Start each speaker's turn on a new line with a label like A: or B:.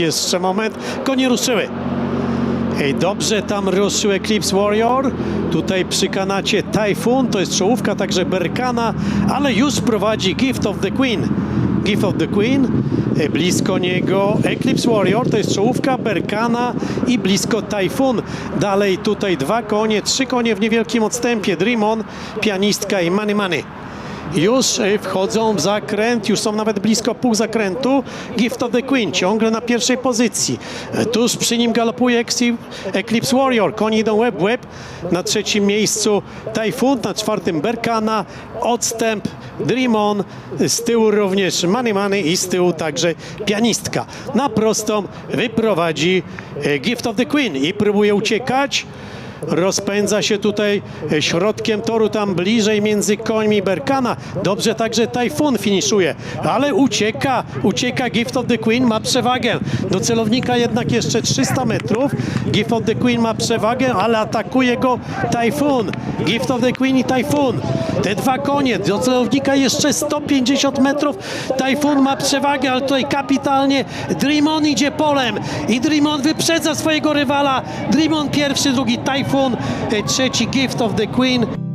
A: Jeszcze moment. Konie ruszyły. Dobrze tam ruszył Eclipse Warrior. Tutaj przy kanacie Typhoon, to jest czołówka także Berkana, ale już prowadzi Gift of the Queen. Gift of the Queen, e, blisko niego Eclipse Warrior, to jest czołówka Berkana i blisko Typhoon. Dalej tutaj dwa konie, trzy konie w niewielkim odstępie, Dreamon, pianistka i Money Money już wchodzą w zakręt, już są nawet blisko pół zakrętu. Gift of the Queen ciągle na pierwszej pozycji. Tuż przy nim galopuje Eclipse Warrior. Koni idą łeb w łeb. Na trzecim miejscu Typhoon, na czwartym Berkana, odstęp Dream On, z tyłu również Money Money i z tyłu także pianistka. Na prostą wyprowadzi e, Gift of the Queen i próbuje uciekać. Rozpędza się tutaj e, środkiem toru, tam bliżej między końmi Berkana. Dobrze także Typhoon finiszuje, ale ucieka, ucieka Gift of the Queen, ma przewagę. Do celownika jednak jeszcze 300 metrów. Gift of the Queen ma przewagę, ale atakuje go Typhoon. Gift of the Queen i Typhoon. Te dwa konie, do celownika jeszcze 150 metrów. Typhoon ma przewagę, ale tutaj kapitalnie Dreamon idzie polem i Dreamon wyprzedza swojego rywala. Dreamon pierwszy, drugi Typhoon, e, trzeci Gift of the Queen.